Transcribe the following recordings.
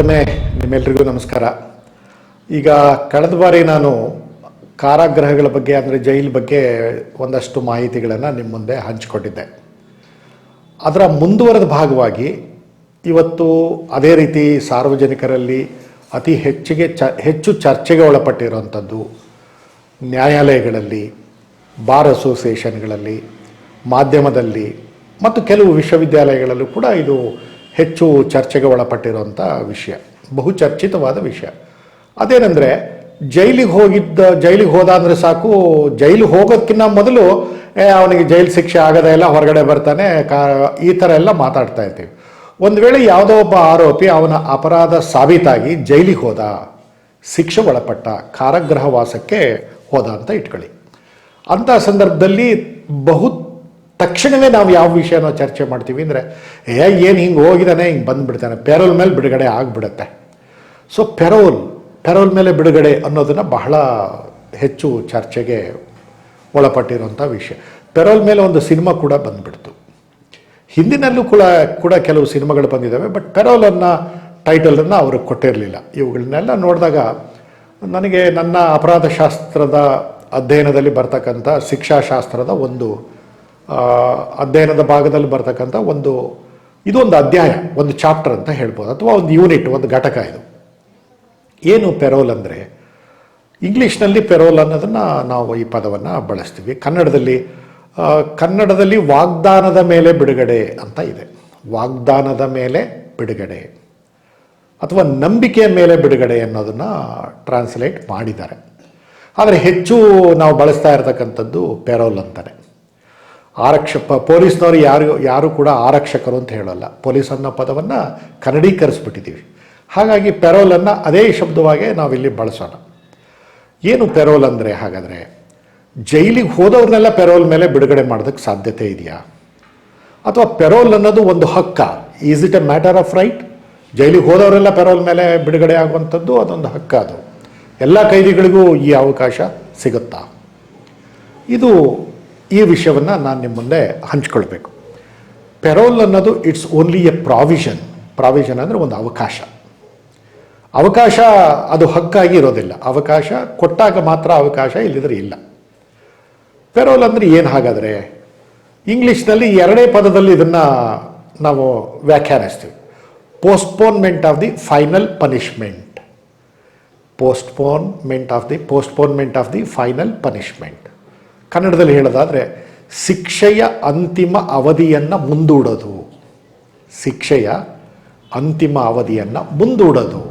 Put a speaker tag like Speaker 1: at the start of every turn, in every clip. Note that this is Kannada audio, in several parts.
Speaker 1: ಮತ್ತೊಮ್ಮೆ ನಿಮ್ಮೆಲ್ರಿಗೂ ನಮಸ್ಕಾರ. ಈಗ ಕಳೆದ ಬಾರಿ ನಾನು ಕಾರಾಗೃಹಗಳ ಬಗ್ಗೆ ಅಂದರೆ ಜೈಲ್ ಬಗ್ಗೆ ಒಂದಷ್ಟು ಮಾಹಿತಿಗಳನ್ನು ನಿಮ್ಮ ಮುಂದೆ ಹಂಚಿಕೊಂಡಿದ್ದೆ ಅದರ ಮುಂದುವರೆದ ಭಾಗವಾಗಿ ಇವತ್ತು ಅದೇ ರೀತಿ ಸಾರ್ವಜನಿಕರಲ್ಲಿ ಅತಿ ಹೆಚ್ಚಿಗೆ ಚ, ಹೆಚ್ಚು ಚರ್ಚೆಗೆ ಒಳಪಟ್ಟಿರುವಂಥದ್ದು ನ್ಯಾಯಾಲಯಗಳಲ್ಲಿ, ಬಾರ್ ಅಸೋಸಿಯೇಷನ್ಗಳಲ್ಲಿ, ಮಾಧ್ಯಮದಲ್ಲಿ ಮತ್ತು ಕೆಲವು ವಿಶ್ವವಿದ್ಯಾಲಯಗಳಲ್ಲೂ ಕೂಡ ಇದು ಹೆಚ್ಚು ಚರ್ಚೆಗೆ ಒಳಪಟ್ಟಿರುವಂಥ ವಿಷಯ ಬಹು ಚರ್ಚಿತವಾದ ವಿಷಯ. ಅದೇನೆಂದರೆ, ಜೈಲಿಗೆ ಹೋಗಿದ್ದ, ಜೈಲಿಗೆ ಹೋದ ಅಂದರೆ ಸಾಕು ಜೈಲಿಗೆ ಹೋಗೋದಕ್ಕಿಂತ ಮೊದಲು ಅವನಿಗೆ ಜೈಲು ಶಿಕ್ಷೆ ಆಗದೇ ಇಲ್ಲ, ಹೊರಗಡೆ ಬರ್ತಾನೆ, ಕಾ, ಈ ಥರ ಎಲ್ಲ ಮಾತಾಡ್ತಾ ಇರ್ತೀವಿ. ಒಂದು ವೇಳೆ ಯಾವುದೋ ಒಬ್ಬ ಆರೋಪಿ ಅವನ ಅಪರಾಧ ಸಾಬೀತಾಗಿ ಜೈಲಿಗೆ ಹೋದ, ಶಿಕ್ಷೆ ಒಳಪಟ್ಟ, ಕಾರಾಗೃಹವಾಸಕ್ಕೆ ಹೋದ ಅಂತ ಇಟ್ಕೊಳ್ಳಿ. ಅಂಥ ಸಂದರ್ಭದಲ್ಲಿ ಬಹು ತಕ್ಷಣವೇ ನಾವು ಯಾವ ವಿಷಯನ ಚರ್ಚೆ ಮಾಡ್ತೀವಿ ಅಂದರೆ, ಏ, ಏನು ಹಿಂಗೆ ಹೋಗಿದ್ದಾನೆ ಹಿಂಗೆ ಬಂದುಬಿಡ್ತಾನೆ. ಪೆರೋಲ್ ಮೇಲೆ ಬಿಡುಗಡೆ ಆಗಿಬಿಡುತ್ತೆ. ಸೊ ಪೆರೋಲ್ ಪೆರೋಲ್ ಮೇಲೆ ಬಿಡುಗಡೆ ಅನ್ನೋದನ್ನು ಬಹಳ ಹೆಚ್ಚು ಚರ್ಚೆಗೆ ಒಳಪಟ್ಟಿರುವಂಥ ವಿಷಯ. ಪೆರೋಲ್ ಮೇಲೆ ಒಂದು ಸಿನಿಮಾ ಕೂಡ ಬಂದುಬಿಡ್ತು. ಹಿಂದಿನಲ್ಲೂ ಕೂಡ ಕೂಡ ಕೆಲವು ಸಿನಿಮಾಗಳು ಬಂದಿದ್ದಾವೆ ಬಟ್ ಪೆರೋಲನ್ನು ಟೈಟಲನ್ನು ಅವರು ಕೊಟ್ಟಿರಲಿಲ್ಲ. ಇವುಗಳನ್ನೆಲ್ಲ ನೋಡಿದಾಗ ನನಗೆ ನನ್ನ ಅಪರಾಧ ಶಾಸ್ತ್ರದ ಅಧ್ಯಯನದಲ್ಲಿ ಬರ್ತಕ್ಕಂಥ ಶಿಕ್ಷಾಶಾಸ್ತ್ರದ ಒಂದು ಅಧ್ಯಯನದ ಭಾಗದಲ್ಲಿ ಬರ್ತಕ್ಕಂಥ ಒಂದು, ಇದೊಂದು ಅಧ್ಯಾಯ, ಒಂದು ಚಾಪ್ಟರ್ ಅಂತ ಹೇಳ್ಬೋದು, ಅಥವಾ ಒಂದು ಯೂನಿಟ್, ಒಂದು ಘಟಕ ಇದು. ಏನು ಪೆರೋಲ್ ಅಂದರೆ, ಇಂಗ್ಲೀಷ್ನಲ್ಲಿ ಪೆರೋಲ್ ಅನ್ನೋದನ್ನು ನಾವು ಈ ಪದವನ್ನು ಬಳಸ್ತೀವಿ. ಕನ್ನಡದಲ್ಲಿ ಕನ್ನಡದಲ್ಲಿ ವಾಗ್ದಾನದ ಮೇಲೆ ಬಿಡುಗಡೆ ಅಂತ ಇದೆ. ವಾಗ್ದಾನದ ಮೇಲೆ ಬಿಡುಗಡೆ, ಅಥವಾ ನಂಬಿಕೆಯ ಮೇಲೆ ಬಿಡುಗಡೆ ಅನ್ನೋದನ್ನು ಟ್ರಾನ್ಸ್ಲೇಟ್ ಮಾಡಿದ್ದಾರೆ. ಆದರೆ ಹೆಚ್ಚು ನಾವು ಬಳಸ್ತಾ ಇರತಕ್ಕಂಥದ್ದು ಪೆರೋಲ್ ಅಂತಾನೆ. ಆರಕ್ಷ ಪೊಲೀಸ್ನವರು ಯಾರು ಯಾರು ಕೂಡ ಆರಕ್ಷಕರು ಅಂತ ಹೇಳಲ್ಲ. ಪೊಲೀಸ್ ಅನ್ನೋ ಪದವನ್ನು ಕನ್ನಡೀಕರಿಸ್ಬಿಟ್ಟಿದ್ದೀವಿ. ಹಾಗಾಗಿ ಪೆರೋಲನ್ನು ಅದೇ ಶಬ್ದವಾಗೇ ನಾವಿಲ್ಲಿ ಬಳಸೋಣ. ಏನು ಪೆರೋಲ್ ಅಂದರೆ ಹಾಗಾದರೆ, ಜೈಲಿಗೆ ಹೋದವ್ರನ್ನೆಲ್ಲ ಪೆರೋಲ್ ಮೇಲೆ ಬಿಡುಗಡೆ ಮಾಡೋದಕ್ಕೆ ಸಾಧ್ಯತೆ ಇದೆಯಾ? ಅಥವಾ ಪೆರೋಲ್ ಅನ್ನೋದು ಒಂದು Hakka? Is it a matter of right ಜೈಲಿಗೆ ಹೋದವರೆಲ್ಲ ಪೆರೋಲ್ ಮೇಲೆ ಬಿಡುಗಡೆ ಆಗುವಂಥದ್ದು ಅದೊಂದು ಹಕ್ಕ ಅದು. ಎಲ್ಲ ಕೈದಿಗಳಿಗೂ ಈ ಅವಕಾಶ ಸಿಗುತ್ತಾ? ಇದು ಈ ವಿಷಯವನ್ನು ನಾನು ನಿಮ್ಮ ಮುಂದೆ ಹಂಚ್ಕೊಳ್ಬೇಕು. ಪೆರೋಲ್ ಅನ್ನೋದು it's only a provision provision ಅಂದರೆ ಒಂದು ಅವಕಾಶ. ಅವಕಾಶ ಅದು ಹಕ್ಕಾಗಿ ಇರೋದಿಲ್ಲ. ಅವಕಾಶ ಕೊಟ್ಟಾಗ ಮಾತ್ರ ಅವಕಾಶ ಇಲ್ಲಿದ್ರೆ ಇಲ್ಲ. ಪೆರೋಲ್ ಅಂದರೆ ಏನು ಹಾಗಾದರೆ? ಇಂಗ್ಲೀಷ್ನಲ್ಲಿ ಎರಡೇ ಪದದಲ್ಲಿ ಇದನ್ನು ನಾವು ವ್ಯಾಖ್ಯಾನಿಸ್ತೀವಿ. Postponement of the final punishment postponement of the postponement of the final punishment ಕನ್ನಡದಲ್ಲಿ ಹೇಳೋದಾದರೆ ಶಿಕ್ಷೆಯ ಅಂತಿಮ ಅವಧಿಯನ್ನು ಮುಂದೂಡೋದು. ಶಿಕ್ಷೆಯ ಅಂತಿಮ ಅವಧಿಯನ್ನು ಮುಂದೂಡೋದು.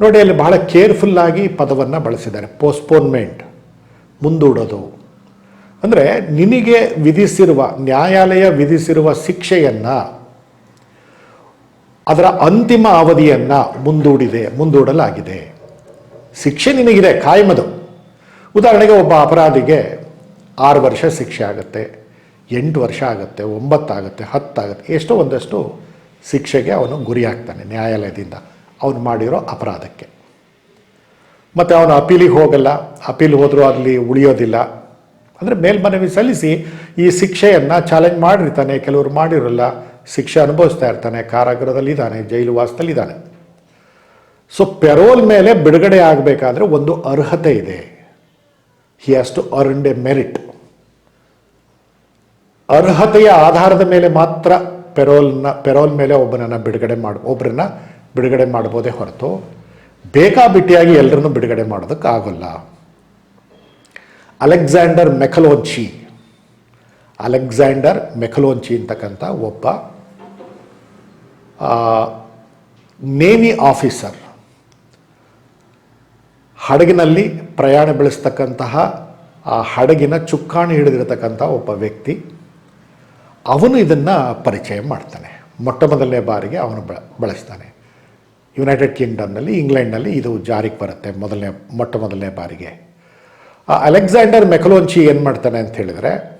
Speaker 1: ನೋಡಿ, ಅಲ್ಲಿ ಬಹಳ ಕೇರ್ಫುಲ್ಲಾಗಿ ಪದವನ್ನು ಬಳಸಿದ್ದಾರೆ. ಪೋಸ್ಟ್ಪೋನ್ಮೆಂಟ್, ಮುಂದೂಡೋದು. ಅಂದರೆ ನಿನಗೆ ವಿಧಿಸಿರುವ, ನ್ಯಾಯಾಲಯ ವಿಧಿಸಿರುವ ಶಿಕ್ಷೆಯನ್ನು, ಅದರ ಅಂತಿಮ ಅವಧಿಯನ್ನು ಮುಂದೂಡಿದೆ, ಮುಂದೂಡಲಾಗಿದೆ. ಶಿಕ್ಷೆ ನಿನಗಿದೆ ಕಾಯಮದು ಉದಾಹರಣೆಗೆ ಒಬ್ಬ ಅಪರಾಧಿಗೆ ಆರು ವರ್ಷ ಶಿಕ್ಷೆ ಆಗುತ್ತೆ, ಎಂಟು ವರ್ಷ ಆಗುತ್ತೆ ಒಂಬತ್ತಾಗುತ್ತೆ ಹತ್ತಾಗುತ್ತೆ ಎಷ್ಟೋ ಒಂದಷ್ಟು ಶಿಕ್ಷೆಗೆ ಅವನು ಗುರಿಯಾಗ್ತಾನೆ ನ್ಯಾಯಾಲಯದಿಂದ. ಅವನು ಮಾಡಿರೋ ಅಪರಾಧಕ್ಕೆ. ಮತ್ತು ಅವನು ಅಪೀಲಿಗೆ ಹೋಗಲ್ಲ, ಅಪೀಲ್ ಹೋದರೂ ಅಲ್ಲಿ ಉಳಿಯೋದಿಲ್ಲ. ಅಂದರೆ ಮೇಲ್ಮನವಿ ಸಲ್ಲಿಸಿ ಈ ಶಿಕ್ಷೆಯನ್ನು ಚಾಲೆಂಜ್ ಮಾಡಿರ್ತಾನೆ, ಕೆಲವರು ಮಾಡಿರಲ್ಲ, ಶಿಕ್ಷೆ ಅನುಭವಿಸ್ತಾ ಇರ್ತಾನೆ ಕಾರಾಗೃಹದಲ್ಲಿ ಇದ್ದಾನೆ ಜೈಲು ವಾಸದಲ್ಲಿ ಇದ್ದಾನೆ ಸೊ ಪೆರೋಲ್ ಮೇಲೆ ಬಿಡುಗಡೆ ಆಗಬೇಕಾದ್ರೆ ಒಂದು ಅರ್ಹತೆ ಇದೆ. He has to earned a merit ಅರ್ಹತೆಯ ಆಧಾರದ ಮೇಲೆ ಮಾತ್ರ ಪೆರೋಲ್ನ, ಪೆರೋಲ್ ಮೇಲೆ ಒಬ್ಬನನ್ನು ಬಿಡುಗಡೆ ಮಾಡಿ ಒಬ್ಬರನ್ನ ಬಿಡುಗಡೆ ಮಾಡ್ಬೋದೇ ಹೊರತು ಬೇಕಾಬಿಟ್ಟಿಯಾಗಿ ಎಲ್ಲರನ್ನು ಬಿಡುಗಡೆ ಮಾಡೋದಕ್ಕಾಗಲ್ಲ. ಅಲೆಕ್ಸಾಂಡರ್ ಮೆಕಲೋನ್ಚಿ ಅಲೆಕ್ಸಾಂಡರ್ ಮೆಕಲೋನ್ಚಿ ಅಂತಕ್ಕಂಥ ಒಬ್ಬ ನೇವಿ ಆಫೀಸರ್, ಹಡಗಿನಲ್ಲಿ ಪ್ರಯಾಣ ಬೆಳೆಸ್ತಕ್ಕಂತಹ, ಆ ಹಡಗಿನ ಚುಕ್ಕಾಣಿ ಹಿಡಿದಿರತಕ್ಕಂಥ ಒಬ್ಬ ವ್ಯಕ್ತಿ. ಅವನು ಇದನ್ನು ಪರಿಚಯ ಮಾಡ್ತಾನೆ. ಮೊಟ್ಟ ಮೊದಲನೇ ಬಾರಿಗೆ ಅವನು ಬಳ ಬಳಸ್ತಾನೆ. ಯುನೈಟೆಡ್ ಕಿಂಗ್ಡಮ್ನಲ್ಲಿ ಇಂಗ್ಲೆಂಡ್ನಲ್ಲಿ ಇದು ಜಾರಿಗೆ ಬರುತ್ತೆ ಮೊದಲನೇ ಮೊಟ್ಟ ಮೊದಲನೇ ಬಾರಿಗೆ ಅಲೆಕ್ಸಾಂಡರ್ ಮೆಕಲೋನ್ಚಿ ಏನು ಮಾಡ್ತಾನೆ ಅಂತ ಹೇಳಿದರೆ,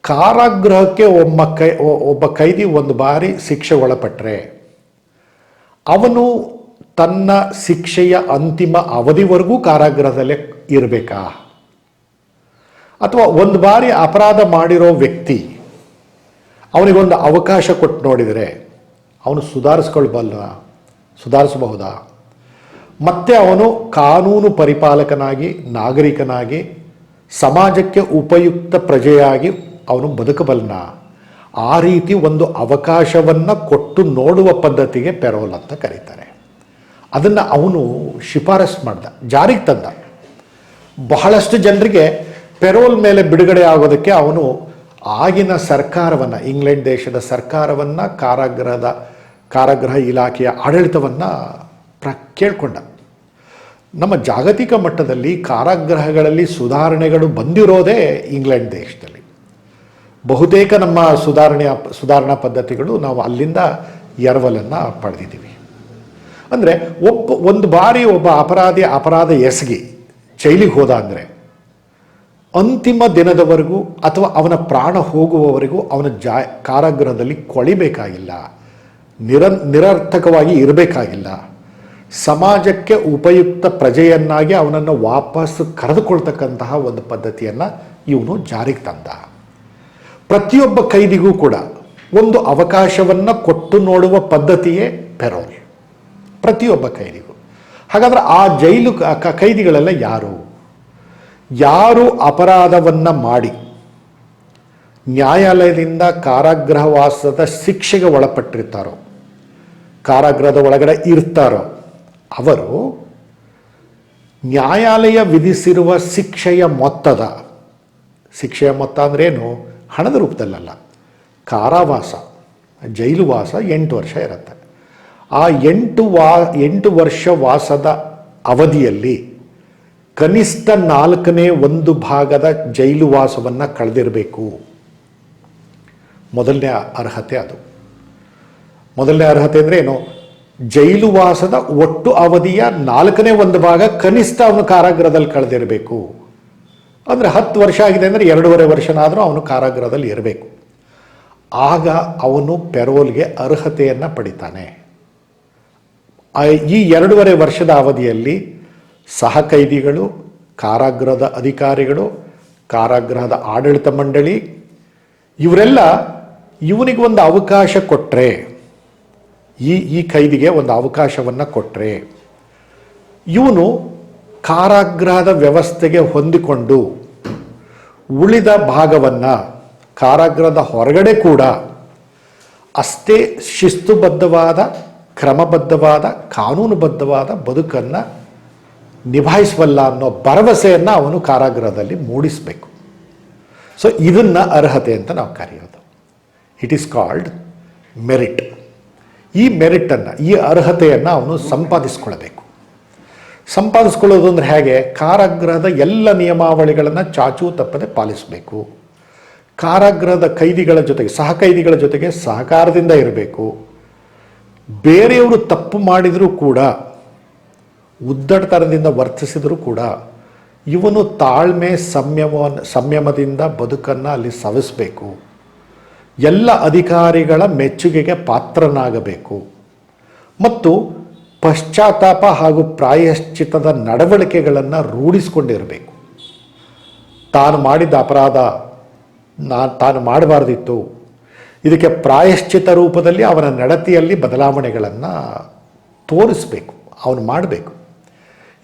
Speaker 1: ಕಾರಾಗೃಹಕ್ಕೆ ಒಬ್ಬ ಕೈ ಒಬ್ಬ ಕೈದಿ ಒಂದು ಬಾರಿ ಶಿಕ್ಷೆ ಒಳಪಟ್ಟರೆ ಅವನು ತನ್ನ ಶಿಕ್ಷೆಯ ಅಂತಿಮ ಅವಧಿವರೆಗೂ ಕಾರಾಗೃಹದಲ್ಲೇ ಇರಬೇಕಾ? ಅಥವಾ ಒಂದು ಬಾರಿ ಅಪರಾಧ ಮಾಡಿರೋ ವ್ಯಕ್ತಿ ಅವನಿಗೊಂದು ಅವಕಾಶ ಕೊಟ್ಟು ನೋಡಿದರೆ ಅವನು ಸುಧಾರಿಸ್ಕೊಳ್ಬಲ್ಲ, ಸುಧಾರಿಸಬಹುದಾ? ಮತ್ತೆ ಅವನು ಕಾನೂನು ಪರಿಪಾಲಕನಾಗಿ, ನಾಗರಿಕನಾಗಿ, ಸಮಾಜಕ್ಕೆ ಉಪಯುಕ್ತ ಪ್ರಜೆಯಾಗಿ ಅವನು ಬದುಕಬಲ್ಲ. ಆ ರೀತಿ ಒಂದು ಅವಕಾಶವನ್ನು ಕೊಟ್ಟು ನೋಡುವ ಪದ್ಧತಿಗೆ ಪೆರೋಲ್ ಅಂತ ಕರೀತಾರೆ. ಅದನ್ನು ಅವನು ಶಿಫಾರಸ್ ಮಾಡ್ದ, ಜಾರಿಗೆ ತಂದ. ಬಹಳಷ್ಟು ಜನರಿಗೆ ಪೆರೋಲ್ ಮೇಲೆ ಬಿಡುಗಡೆ ಆಗೋದಕ್ಕೆ ಅವನು ಆಗಿನ ಸರ್ಕಾರವನ್ನು, ಇಂಗ್ಲೆಂಡ್ ದೇಶದ ಸರ್ಕಾರವನ್ನು, ಕಾರಾಗೃಹದ, ಕಾರಾಗೃಹ ಇಲಾಖೆಯ ಆಡಳಿತವನ್ನು ಪ್ರ ಕೇಳ್ಕೊಂಡ ನಮ್ಮ ಜಾಗತಿಕ ಮಟ್ಟದಲ್ಲಿ ಕಾರಾಗೃಹಗಳಲ್ಲಿ ಸುಧಾರಣೆಗಳು ಬಂದಿರೋದೇ ಇಂಗ್ಲೆಂಡ್ ದೇಶದಲ್ಲಿ. ಬಹುತೇಕ ನಮ್ಮ ಸುಧಾರಣೆ ಸುಧಾರಣಾ ಪದ್ಧತಿಗಳು ನಾವು ಅಲ್ಲಿಂದ ಎರವಲನ್ನು ಪಡೆದಿದ್ದೀವಿ. ಅಂದರೆ ಒಬ್ಬ ಒಂದು ಬಾರಿ ಒಬ್ಬ ಅಪರಾಧಿ, ಅಪರಾಧ ಎಸಗಿ, ಜೈಲಿಗೆ ಹೋದ ಅಂದರೆ ಅಂತಿಮ ದಿನದವರೆಗೂ ಅಥವಾ ಅವನ ಪ್ರಾಣ ಹೋಗುವವರೆಗೂ ಅವನ ಜಾ ಕಾರಾಗೃಹದಲ್ಲಿ ಕೊಳಿಬೇಕಾಗಿಲ್ಲ. ನಿರ ನಿರರ್ಥಕವಾಗಿ ಇರಬೇಕಾಗಿಲ್ಲ. ಸಮಾಜಕ್ಕೆ ಉಪಯುಕ್ತ ಪ್ರಜೆಯನ್ನಾಗಿ ಅವನನ್ನು ವಾಪಸ್ ಕರೆದುಕೊಳ್ತಕ್ಕಂತಹ ಒಂದು ಪದ್ಧತಿಯನ್ನು ಇವನು ಜಾರಿಗೆ ತಂದ. ಪ್ರತಿಯೊಬ್ಬ ಕೈದಿಗೂ ಕೂಡ ಒಂದು ಅವಕಾಶವನ್ನು ಕೊಟ್ಟು ನೋಡುವ ಪದ್ಧತಿಯೇ ಪೆರೋಲ್. ಪ್ರತಿಯೊಬ್ಬ ಕೈದಿಗೂ. ಹಾಗಾದರೆ ಆ ಜೈಲು ಕೈದಿಗಳೆಲ್ಲ ಯಾರು? ಯಾರು ಅಪರಾಧವನ್ನು ಮಾಡಿ? ನ್ಯಾಯಾಲಯದಿಂದ ಕಾರಾಗೃಹವಾಸದ ಶಿಕ್ಷೆಗೆ ಒಳಪಟ್ಟಿರ್ತಾರೋ? ಕಾರಾಗೃಹದ ಒಳಗಡೆ ಇರ್ತಾರೋ? ಅವರು ನ್ಯಾಯಾಲಯ ವಿಧಿಸಿರುವ ಶಿಕ್ಷೆಯ ಮೊತ್ತದ, ಶಿಕ್ಷೆಯ ಮೊತ್ತ ಅಂದ್ರೇನು ಹಣದ ರೂಪದಲ್ಲಲ್ಲ. ಕಾರಾವಾಸ ಜೈಲು ವಾಸ ಎಂಟು ವರ್ಷ ಇರುತ್ತೆ. ಆ ಎಂಟು ವಾ, ಎಂಟು ವರ್ಷ ವಾಸದ ಅವಧಿಯಲ್ಲಿ ಕನಿಷ್ಠ ನಾಲ್ಕನೇ ಒಂದು ಭಾಗದ ಜೈಲು ವಾಸವನ್ನು ಕಳೆದಿರಬೇಕು. ಮೊದಲನೇ ಅರ್ಹತೆ ಅದು. ಮೊದಲನೇ ಅರ್ಹತೆ ಅಂದರೆ ಏನು? ಜೈಲು ವಾಸದ ಒಟ್ಟು ಅವಧಿಯ ನಾಲ್ಕನೇ ಒಂದು ಭಾಗ ಕನಿಷ್ಠ ಅವನು ಕಾರಾಗೃಹದಲ್ಲಿ ಕಳೆದಿರಬೇಕು. ಅಂದರೆ ಹತ್ತು ವರ್ಷ ಆಗಿದೆ ಅಂದರೆ ಎರಡೂವರೆ ವರ್ಷನಾದರೂ ಅವನು ಕಾರಾಗೃಹದಲ್ಲಿ ಇರಬೇಕು. ಆಗ ಅವನು ಪೆರೋಲ್ಗೆ ಅರ್ಹತೆಯನ್ನು ಪಡಿತಾನೆ. ಈ ಎರಡೂವರೆ ವರ್ಷದ ಅವಧಿಯಲ್ಲಿ ಸಹ ಕೈದಿಗಳು ಕಾರಾಗೃಹದ ಅಧಿಕಾರಿಗಳು, ಕಾರಾಗೃಹದ ಆಡಳಿತ ಮಂಡಳಿ, ಇವರೆಲ್ಲ ಇವನಿಗೆ ಒಂದು ಅವಕಾಶ ಕೊಟ್ಟರೆ ಈ ಈ ಕೈದಿಗೆ ಒಂದು ಅವಕಾಶವನ್ನು ಕೊಟ್ಟರೆ ಇವನು ಕಾರಾಗೃಹದ ವ್ಯವಸ್ಥೆಗೆ ಹೊಂದಿಕೊಂಡು ಉಳಿದ ಭಾಗವನ್ನು ಕಾರಾಗೃಹದ ಹೊರಗಡೆ ಕೂಡ ಅಷ್ಟೇ ಶಿಸ್ತುಬದ್ಧವಾದ, ಕ್ರಮಬದ್ಧವಾದ, ಕಾನೂನುಬದ್ಧವಾದ ಬದುಕನ್ನು ನಿಭಾಯಿಸಬಲ್ಲ ಅನ್ನೋ ಭರವಸೆಯನ್ನು ಅವನು ಕಾರಾಗೃಹದಲ್ಲಿ ಮೂಡಿಸಬೇಕು. ಸೊ ಇದನ್ನು ಅರ್ಹತೆ ಅಂತ ನಾವು ಕರೆಯೋದು. ಇಟ್ ಈಸ್ ಕಾಲ್ಡ್ ಮೆರಿಟ್ ಈ ಮೆರಿಟನ್ನು, ಈ ಅರ್ಹತೆಯನ್ನು ಅವನು ಸಂಪಾದಿಸ್ಕೊಳ್ಬೇಕು. ಸಂಪಾದಿಸ್ಕೊಳ್ಳೋದು ಅಂದರೆ ಹೇಗೆ? ಕಾರಾಗೃಹದ ಎಲ್ಲ ನಿಯಮಾವಳಿಗಳನ್ನು ಚಾಚೂ ತಪ್ಪದೆ ಪಾಲಿಸಬೇಕು. ಕಾರಾಗೃಹದ ಕೈದಿಗಳ ಜೊತೆಗೆ ಸಹ ಕೈದಿಗಳ ಜೊತೆಗೆ ಸಹಕಾರದಿಂದ ಇರಬೇಕು. ಬೇರೆಯವರು ತಪ್ಪು ಮಾಡಿದರೂ ಕೂಡ ಉದ್ದಟತನದಿಂದ ವರ್ತಿಸಿದರೂ ಕೂಡ ಇವನು ತಾಳ್ಮೆ ಸಂಯಮ ಸಂಯಮದಿಂದ ಬದುಕನ್ನು ಅಲ್ಲಿ ಸವಿಸಬೇಕು. ಎಲ್ಲ ಅಧಿಕಾರಿಗಳ ಮೆಚ್ಚುಗೆಗೆ ಪಾತ್ರನಾಗಬೇಕು. ಮತ್ತು ಪಶ್ಚಾತ್ತಾಪ ಹಾಗೂ ಪ್ರಾಯಶ್ಚಿತ್ತದ ನಡವಳಿಕೆಗಳನ್ನು ರೂಢಿಸಿಕೊಂಡಿರಬೇಕು. ತಾನು ಮಾಡಿದ ಅಪರಾಧ ನಾ ತಾನು ಮಾಡಬಾರ್ದಿತ್ತು. ಇದಕ್ಕೆ ಪ್ರಾಯಶ್ಚಿತ ರೂಪದಲ್ಲಿ ಅವನ ನಡತೆಯಲ್ಲಿ ಬದಲಾವಣೆಗಳನ್ನು ತೋರಿಸಬೇಕು. ಅವನು ಮಾಡಬೇಕು.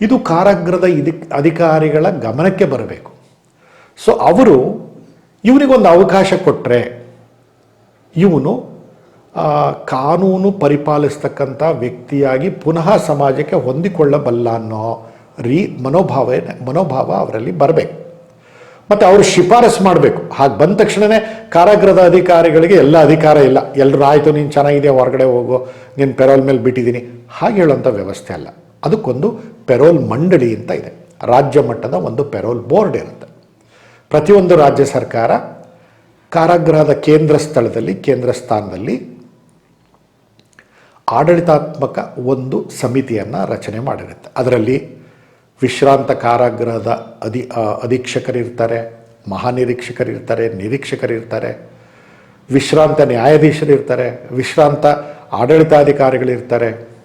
Speaker 1: ಇದು ಕಾರಾಗೃಹದ ಅಧಿಕಾರಿಗಳ ಗಮನಕ್ಕೆ ಬರಬೇಕು. ಸೊ ಅವರು ಇವನಿಗೊಂದು ಅವಕಾಶ ಕೊಟ್ಟರೆ ಇವನು ಕಾನೂನು ಪರಿಪಾಲಿಸ್ತಕ್ಕಂಥ ವ್ಯಕ್ತಿಯಾಗಿ ಪುನಃ ಸಮಾಜಕ್ಕೆ ಹೊಂದಿಕೊಳ್ಳಬಲ್ಲ ಅನ್ನೋ ರೀ, ಮನೋಭಾವ ಮನೋಭಾವ ಅವರಲ್ಲಿ ಬರಬೇಕು. ಮತ್ತು ಅವರು ಶಿಫಾರಸು ಮಾಡಬೇಕು. ಹಾಗೆ ಬಂದ ತಕ್ಷಣವೇ ಕಾರಾಗೃಹದ ಅಧಿಕಾರಿಗಳಿಗೆ ಎಲ್ಲ ಅಧಿಕಾರ ಇಲ್ಲ. ಎಲ್ಲರೂ ಆಯಿತು, ನೀನು ಚೆನ್ನಾಗಿದೆ ಹೊರಗಡೆ ಹೋಗೋ. ನಿನ್ನ ಪೆರೋಲ್ ಮೇಲೆ ಬಿಟ್ಟಿದ್ದೀನಿ. ಹಾಗೆ ಹೇಳೋಂಥ ವ್ಯವಸ್ಥೆ ಅಲ್ಲ. ಅದಕ್ಕೊಂದು ಪೆರೋಲ್ ಮಂಡಳಿ ಅಂತ ಇದೆ. ರಾಜ್ಯ ಮಟ್ಟದ ಒಂದು ಪೆರೋಲ್ ಬೋರ್ಡ್ ಇರುತ್ತೆ. ಪ್ರತಿಯೊಂದು ರಾಜ್ಯ ಸರ್ಕಾರ ಕಾರಾಗೃಹದ ಕೇಂದ್ರ ಸ್ಥಳದಲ್ಲಿ, ಕೇಂದ್ರ ಸ್ಥಾನದಲ್ಲಿ ಆಡಳಿತಾತ್ಮಕ ಒಂದು ಸಮಿತಿಯನ್ನು ರಚನೆ ಮಾಡಿರುತ್ತೆ. ಅದರಲ್ಲಿ ವಿಶ್ರಾಂತ ಕಾರಾಗೃಹದ ಅಧಿ ಅಧೀಕ್ಷಕರಿರ್ತಾರೆ, ಮಹಾನಿರೀಕ್ಷಕರಿರ್ತಾರೆ, ನಿರೀಕ್ಷಕರಿರ್ತಾರೆ, ವಿಶ್ರಾಂತ ನ್ಯಾಯಾಧೀಶರಿರ್ತಾರೆ, ವಿಶ್ರಾಂತ ಆಡಳಿತಾಧಿಕಾರಿಗಳಿರ್ತಾರೆ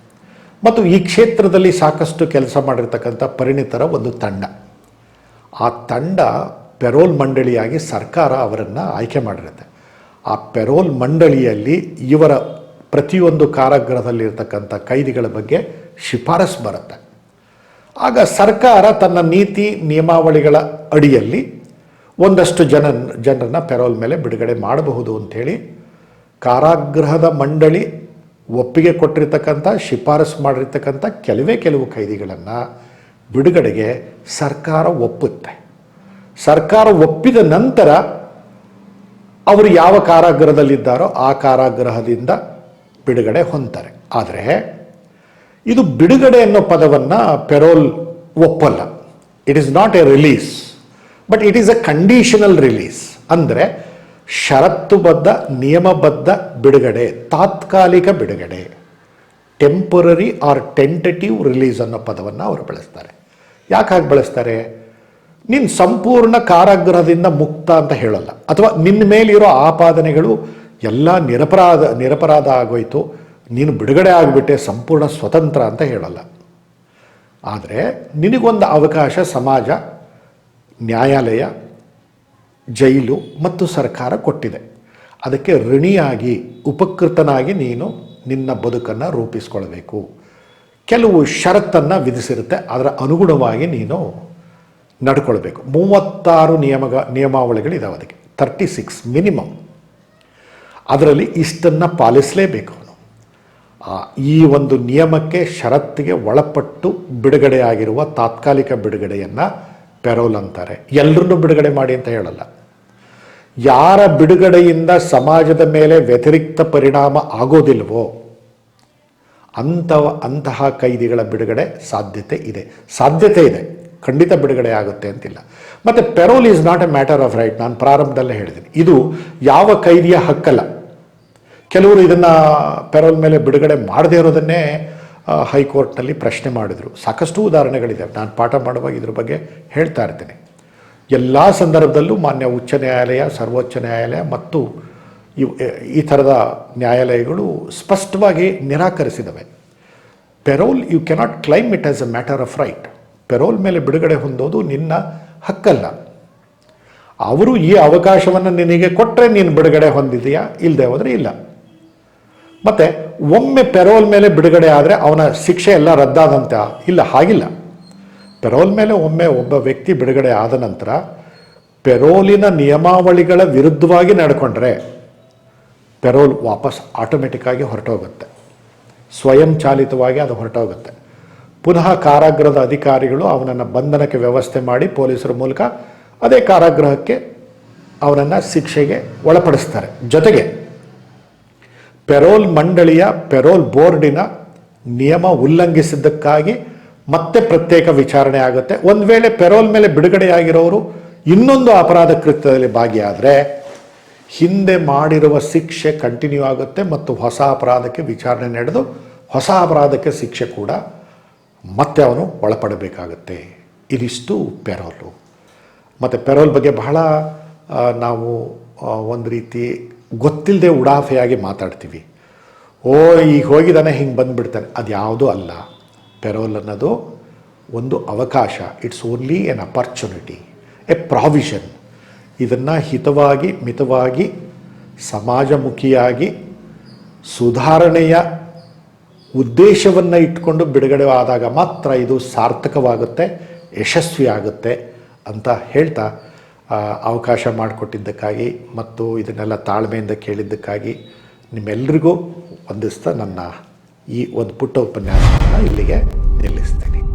Speaker 1: ಮತ್ತು ಈ ಕ್ಷೇತ್ರದಲ್ಲಿ ಸಾಕಷ್ಟು ಕೆಲಸ ಮಾಡಿರ್ತಕ್ಕಂಥ ಪರಿಣಿತರ ಒಂದು ತಂಡ. ಆ ತಂಡ ಪೆರೋಲ್ ಮಂಡಳಿಯಾಗಿ ಸರ್ಕಾರ ಅವರನ್ನು ಆಯ್ಕೆ ಮಾಡಿರುತ್ತೆ. ಆ ಪೆರೋಲ್ ಮಂಡಳಿಯಲ್ಲಿ ಇವರ ಪ್ರತಿಯೊಂದು ಕಾರಾಗೃಹದಲ್ಲಿರ್ತಕ್ಕಂಥ ಕೈದಿಗಳ ಬಗ್ಗೆ ಶಿಫಾರಸು ಬರುತ್ತೆ. ಆಗ ಸರ್ಕಾರ ತನ್ನ ನೀತಿ ನಿಯಮಾವಳಿಗಳ ಅಡಿಯಲ್ಲಿ ಒಂದಷ್ಟು ಜನ, ಜನರನ್ನು ಪೆರೋಲ್ ಮೇಲೆ ಬಿಡುಗಡೆ ಮಾಡಬಹುದು ಅಂಥೇಳಿ ಕಾರಾಗೃಹದ ಮಂಡಳಿ ಒಪ್ಪಿಗೆ ಕೊಟ್ಟಿರ್ತಕ್ಕಂಥ, ಶಿಫಾರಸು ಮಾಡಿರ್ತಕ್ಕಂಥ ಕೆಲವೇ ಕೆಲವು ಕೈದಿಗಳನ್ನು ಬಿಡುಗಡೆಗೆ ಸರ್ಕಾರ ಒಪ್ಪುತ್ತೆ. ಸರ್ಕಾರ ಒಪ್ಪಿದ ನಂತರ ಅವರು ಯಾವ ಕಾರಾಗೃಹದಲ್ಲಿದ್ದಾರೋ ಆ ಕಾರಾಗೃಹದಿಂದ ಬಿಡುಗಡೆ ಹೊಂತಾರೆ ಆದರೆ ಇದು ಬಿಡುಗಡೆ ಅನ್ನೋ ಪದವನ್ನು ಪೆರೋಲ್ ಒಪ್ಪಲ್ಲ. It is not a release but it is a conditional release ಅಂದರೆ ಷರತ್ತುಬದ್ಧ, ನಿಯಮಬದ್ಧ ಬಿಡುಗಡೆ, ತಾತ್ಕಾಲಿಕ ಬಿಡುಗಡೆ. ಟೆಂಪರರಿ ಆರ್ ಟೆಂಟೇಟಿವ್ ರಿಲೀಸ್ ಅನ್ನೋ ಪದವನ್ನು ಅವರು ಬಳಸ್ತಾರೆ. ಯಾಕಾಗಿ ಬಳಸ್ತಾರೆ? ನಿನ್ನ ಸಂಪೂರ್ಣ ಕಾರಾಗೃಹದಿಂದ ಮುಕ್ತ ಅಂತ ಹೇಳಲ್ಲ. ಅಥವಾ ನಿನ್ನ ಮೇಲಿರೋ ಆಪಾದನೆಗಳು ಎಲ್ಲ ನಿರಪರಾಧ ನಿರಪರಾಧ ಆಗೋಯ್ತು. ನೀನು ಬಿಡುಗಡೆ ಆಗಿಬಿಟ್ಟೆ, ಸಂಪೂರ್ಣ ಸ್ವತಂತ್ರ ಅಂತ ಹೇಳಲ್ಲ. ಆದರೆ ನಿನಗೊಂದು ಅವಕಾಶ ಸಮಾಜ, ನ್ಯಾಯಾಲಯ ಜೈಲು ಮತ್ತು ಸರ್ಕಾರ ಕೊಟ್ಟಿದೆ. ಅದಕ್ಕೆ ಋಣಿಯಾಗಿ, ಉಪಕೃತನಾಗಿ ನೀನು ನಿನ್ನ ಬದುಕನ್ನು ರೂಪಿಸ್ಕೊಳ್ಬೇಕು. ಕೆಲವು ಷರತ್ತನ್ನು ವಿಧಿಸಿರುತ್ತೆ. ಅದರ ಅನುಗುಣವಾಗಿ ನೀನು ನಡ್ಕೊಳ್ಬೇಕು. ಮೂವತ್ತಾರು ನಿಯಮಗ, ನಿಯಮಾವಳಿಗಳಿದಾವೆ ಅದಕ್ಕೆ. Thirty six minimum. ಅದರಲ್ಲಿ ಇಷ್ಟನ್ನು ಪಾಲಿಸಲೇಬೇಕು ಅವನು. ಈ ಒಂದು ನಿಯಮಕ್ಕೆ ಷರತ್ತಿಗೆ ಒಳಪಟ್ಟು ಬಿಡುಗಡೆಯಾಗಿರುವ ತಾತ್ಕಾಲಿಕ ಬಿಡುಗಡೆಯನ್ನು ಪೆರೋಲ್ ಅಂತಾರೆ. ಎಲ್ಲರನ್ನೂ ಬಿಡುಗಡೆ ಮಾಡಿ ಅಂತ ಹೇಳಲ್ಲ. ಯಾರ ಬಿಡುಗಡೆಯಿಂದ ಸಮಾಜದ ಮೇಲೆ ವ್ಯತಿರಿಕ್ತ ಪರಿಣಾಮ ಆಗೋದಿಲ್ವೋ? ಅಂಥವ ಅಂತಹ ಕೈದಿಗಳ ಬಿಡುಗಡೆ ಸಾಧ್ಯತೆ ಇದೆ. ಸಾಧ್ಯತೆ ಇದೆ. ಖಂಡಿತ ಬಿಡುಗಡೆ ಆಗುತ್ತೆ ಅಂತಿಲ್ಲ. ಮತ್ತು parole is not a matter of right ನಾನು ಪ್ರಾರಂಭದಲ್ಲೇ ಹೇಳಿದ್ದೀನಿ. ಇದು ಯಾವ ಕೈದಿಯ ಹಕ್ಕಲ್ಲ. ಕೆಲವರು ಇದನ್ನು ಪೆರೋಲ್ ಮೇಲೆ ಬಿಡುಗಡೆ ಮಾಡದೇ ಇರೋದನ್ನೇ ಹೈಕೋರ್ಟ್ನಲ್ಲಿ ಪ್ರಶ್ನೆ ಮಾಡಿದರು. ಸಾಕಷ್ಟು ಉದಾಹರಣೆಗಳಿದೆ ನಾನು ಪಾಠ ಮಾಡುವಾಗ ಇದ್ರ ಬಗ್ಗೆ ಹೇಳ್ತಾ ಇರ್ತೀನಿ. ಎಲ್ಲ ಸಂದರ್ಭದಲ್ಲೂ ಮಾನ್ಯ ಉಚ್ಚ ನ್ಯಾಯಾಲಯ, ಸರ್ವೋಚ್ಚ ನ್ಯಾಯಾಲಯ ಮತ್ತು ಇವು ಈ ಥರದ ನ್ಯಾಯಾಲಯಗಳು ಸ್ಪಷ್ಟವಾಗಿ ನಿರಾಕರಿಸಿದವೆ. Parole you cannot claim it as a matter of right parole ಮೇಲೆ ಬಿಡುಗಡೆ ಹೊಂದೋದು ನಿನ್ನ ಹಕ್ಕಲ್ಲ. ಅವರು ಈ ಅವಕಾಶವನ್ನು ನಿನಗೆ ಕೊಟ್ಟರೆ ನೀನು ಬಿಡುಗಡೆ ಹೊಂದಿದೆಯಾ? ಇಲ್ಲದೆ ಹೋದರೆ ಇಲ್ಲ. ಮತ್ತು, ಒಮ್ಮೆ ಪೆರೋಲ್ ಮೇಲೆ ಬಿಡುಗಡೆ ಆದರೆ ಅವನ ಶಿಕ್ಷೆ ಎಲ್ಲ ರದ್ದಾದಂತ? ಇಲ್ಲ, ಹಾಗಿಲ್ಲ. ಪೆರೋಲ್ ಮೇಲೆ ಒಮ್ಮೆ ಒಬ್ಬ ವ್ಯಕ್ತಿ ಬಿಡುಗಡೆ ಆದ ನಂತರ ಪೆರೋಲಿನ ನಿಯಮಾವಳಿಗಳ ವಿರುದ್ಧವಾಗಿ ನಡ್ಕೊಂಡ್ರೆ ಪೆರೋಲ್ ವಾಪಸ್ ಆಟೋಮೆಟಿಕ್ಕಾಗಿ ಹೊರಟೋಗುತ್ತೆ. ಸ್ವಯಂ ಚಾಲಿತವಾಗಿ ಅದು ಹೊರಟೋಗುತ್ತೆ. ಪುನಃ ಕಾರಾಗೃಹದ ಅಧಿಕಾರಿಗಳು ಅವನನ್ನು ಬಂಧನಕ್ಕೆ ವ್ಯವಸ್ಥೆ ಮಾಡಿ ಪೊಲೀಸರ ಮೂಲಕ ಅದೇ ಕಾರಾಗೃಹಕ್ಕೆ ಅವನನ್ನು ಶಿಕ್ಷೆಗೆ ಒಳಪಡಿಸ್ತಾರೆ. ಜೊತೆಗೆ ಪೆರೋಲ್ ಮಂಡಳಿಯ ಪೆರೋಲ್ ಬೋರ್ಡಿನ ನಿಯಮ ಉಲ್ಲಂಘಿಸಿದ್ದಕ್ಕಾಗಿ ಮತ್ತೆ ಪ್ರತ್ಯೇಕ ವಿಚಾರಣೆ ಆಗುತ್ತೆ. ಒಂದು ವೇಳೆ ಪೆರೋಲ್ ಮೇಲೆ ಬಿಡುಗಡೆಯಾಗಿರೋರು ಇನ್ನೊಂದು ಅಪರಾಧ ಕೃತ್ಯದಲ್ಲಿ ಭಾಗಿಯಾದರೆ ಹಿಂದೆ ಮಾಡಿರುವ ಶಿಕ್ಷೆ ಕಂಟಿನ್ಯೂ ಆಗುತ್ತೆ ಮತ್ತು ಹೊಸ ಅಪರಾಧಕ್ಕೆ ವಿಚಾರಣೆ ನಡೆದು ಹೊಸ ಅಪರಾಧಕ್ಕೆ ಶಿಕ್ಷೆ ಕೂಡ ಮತ್ತೆ ಅವನು ಒಳಪಡಬೇಕಾಗುತ್ತೆ. ಇದಿಷ್ಟು ಪೆರೋಲು. ಮತ್ತು ಪೆರೋಲ್ ಬಗ್ಗೆ ಬಹಳ ನಾವು ಒಂದು ರೀತಿ ಗೊತ್ತಿಲ್ಲದೆ ಉಡಾಫೆಯಾಗಿ ಮಾತಾಡ್ತೀವಿ. ಓ, ಈಗ ಹೋಗಿದ್ದಾನೆ, ಹಿಂಗೆ ಬಂದುಬಿಡ್ತಾನೆ. ಅದು ಯಾವುದೂ ಅಲ್ಲ. ಪೆರೋಲ್ ಅನ್ನೋದು ಒಂದು ಅವಕಾಶ. It's only an opportunity a provision ಇದನ್ನು ಹಿತವಾಗಿ, ಮಿತವಾಗಿ, ಸಮಾಜಮುಖಿಯಾಗಿ, ಸುಧಾರಣೆಯ ಉದ್ದೇಶವನ್ನು ಇಟ್ಕೊಂಡು ಬಿಡುಗಡೆ ಆದಾಗ ಮಾತ್ರ ಇದು ಸಾರ್ಥಕವಾಗುತ್ತೆ ಯಶಸ್ವಿ ಆಗುತ್ತೆ ಅಂತ ಹೇಳ್ತಾ ಅವಕಾಶ ಮಾಡಿಕೊಟ್ಟಿದ್ದಕ್ಕಾಗಿ ಮತ್ತು ಇದನ್ನೆಲ್ಲ ತಾಳ್ಮೆಯಿಂದ ಕೇಳಿದ್ದಕ್ಕಾಗಿ ನಿಮ್ಮೆಲ್ಲರಿಗೂ ವಂದಿಸ್ತಾ ನನ್ನ ಈ ಒಂದು ಪುಟ್ಟ ಉಪನ್ಯಾಸವನ್ನು ಇಲ್ಲಿಗೆ ನಿಲ್ಲಿಸ್ತೇನೆ.